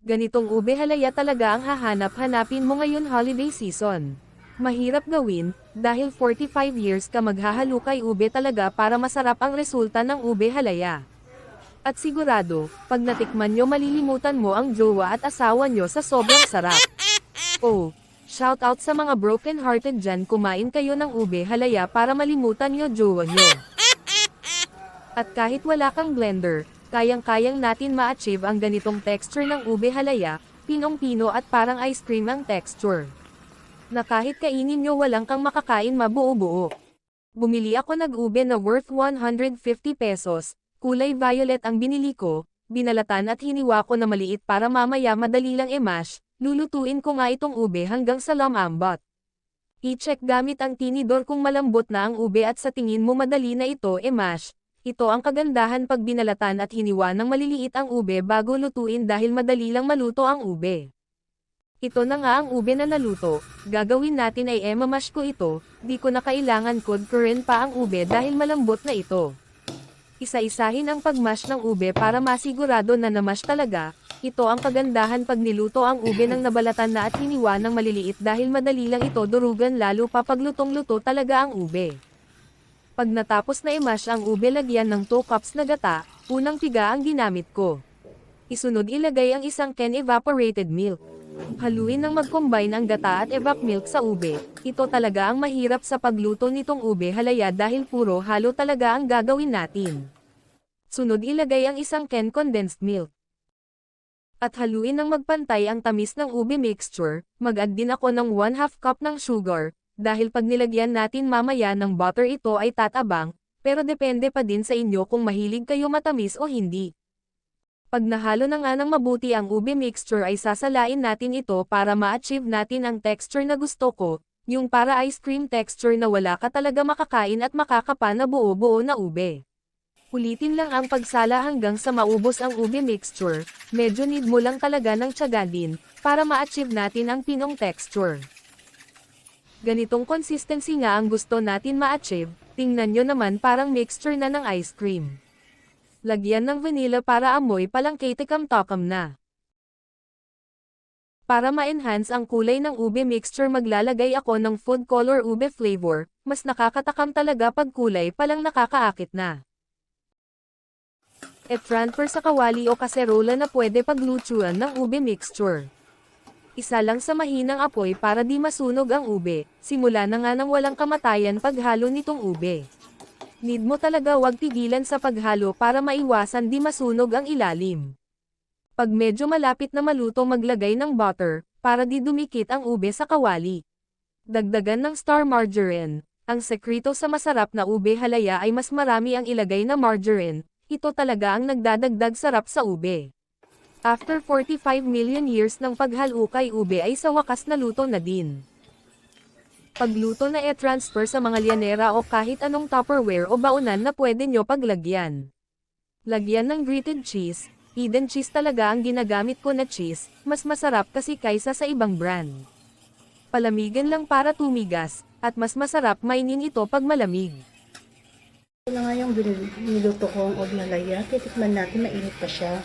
Ganitong ube halaya talaga ang hahanap-hanapin mo ngayon holiday season. Mahirap gawin, dahil 45 years ka maghahalukay ube talaga para masarap ang resulta ng ube halaya. At sigurado, pag natikman nyo malilimutan mo ang jowa at asawa nyo sa sobrang sarap. Oh, shout out sa mga broken hearted dyan kumain kayo ng ube halaya para malimutan nyo jowa nyo. At kahit wala kang blender, kayang-kayang natin ma-achieve ang ganitong texture ng ube halaya, pinong-pino at parang ice cream ang texture. Na kahit kainin nyo walang kang makakain mabuo-buo. Bumili ako nag-ube na worth 150 pesos, kulay violet ang binili ko, binalatan at hiniwa ko na maliit para mamaya madali lang i-mash, lulutuin ko nga itong ube hanggang sa lumambot. I-check gamit ang tinidor kung malambot na ang ube at sa tingin mo madali na ito i-mash, ito ang kagandahan pag binalatan at hiniwa ng maliliit ang ube bago lutuin dahil madali lang maluto ang ube. Ito na nga ang ube na naluto, gagawin natin ay emamash ko ito, di ko na kailangan kudkurin pa ang ube dahil malambot na ito. Isa-isahin ang pagmash ng ube para masigurado na namash talaga, ito ang kagandahan pag niluto ang ube ng nabalatan na at hiniwa ng maliliit dahil madali lang ito durugan lalo pa pag lutong-luto talaga ang ube. Pag natapos na i-mash ang ube lagyan ng 2 cups na gata, unang tiga ang ginamit ko. Isunod ilagay ang isang can evaporated milk. Haluin ng mag-combine ang gata at evap milk sa ube. Ito talaga ang mahirap sa pagluto nitong ube halaya dahil puro halo talaga ang gagawin natin. Sunod ilagay ang isang can condensed milk. At haluin ng magpantay ang tamis ng ube mixture, mag-add din ako ng 1 half cup ng sugar, dahil pag nilagyan natin mamaya ng butter ito ay tatabang, pero depende pa din sa inyo kung mahilig kayo matamis o hindi. Pag nahalo na nga ng mabuti ang ube mixture ay sasalain natin ito para ma-achieve natin ang texture na gusto ko, yung para ice cream texture na wala ka talaga makakain at makakapa na buo-buo na ube. Ulitin lang ang pagsala hanggang sa maubos ang ube mixture, medyo need mo lang talaga ng tiyaga din, para ma-achieve natin ang pinong texture. Ganitong consistency nga ang gusto natin ma-achieve, tingnan nyo naman parang mixture na ng ice cream. Lagyan ng vanilla para amoy palang ketikam tokam na. Para ma-enhance ang kulay ng ube mixture maglalagay ako ng food color ube flavor, mas nakakatakam talaga pag kulay palang nakakaakit na. E transfer sa kawali o kaserola na pwede paglutuan ng ube mixture. Isa lang sa mahinang apoy para di masunog ang ube, simula na nga nang walang kamatayan paghalo nitong ube. Need mo talaga wag tigilan sa paghalo para maiwasan di masunog ang ilalim. Pag medyo malapit na maluto maglagay ng butter, para di dumikit ang ube sa kawali. Dagdagan ng star margarine. Ang sekreto sa masarap na ube halaya ay mas marami ang ilagay na margarine, ito talaga ang nagdadagdag sarap sa ube. After 45 million years ng paghalukay ube ay sa wakas naluto na din. Pagluto na e-transfer sa mga lianera o kahit anong tupperware o baunan na pwede nyo paglagyan. Lagyan ng grated cheese, Eden cheese talaga ang ginagamit ko na cheese, mas masarap kasi kaysa sa ibang brand. Palamigan lang para tumigas, at mas masarap mainin ito pag malamig. Ito na nga yung niluto kong oglalaya. Titikman natin, mainit pa siya.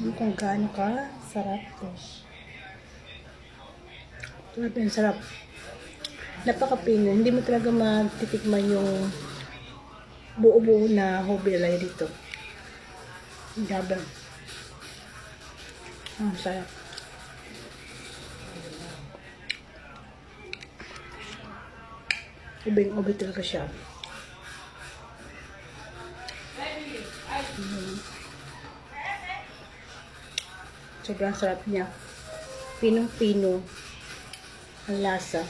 Yung kung gaano ka, sarap to. Sarap yun, sarap. Napaka-pingo. Hindi mo talaga matitikman yung buo-buo na hobilay dito. Gabi. Ah, sarap. Ubing-ubi talaga siya. Sobrang sarap niya. Pinong-pino ang lasa.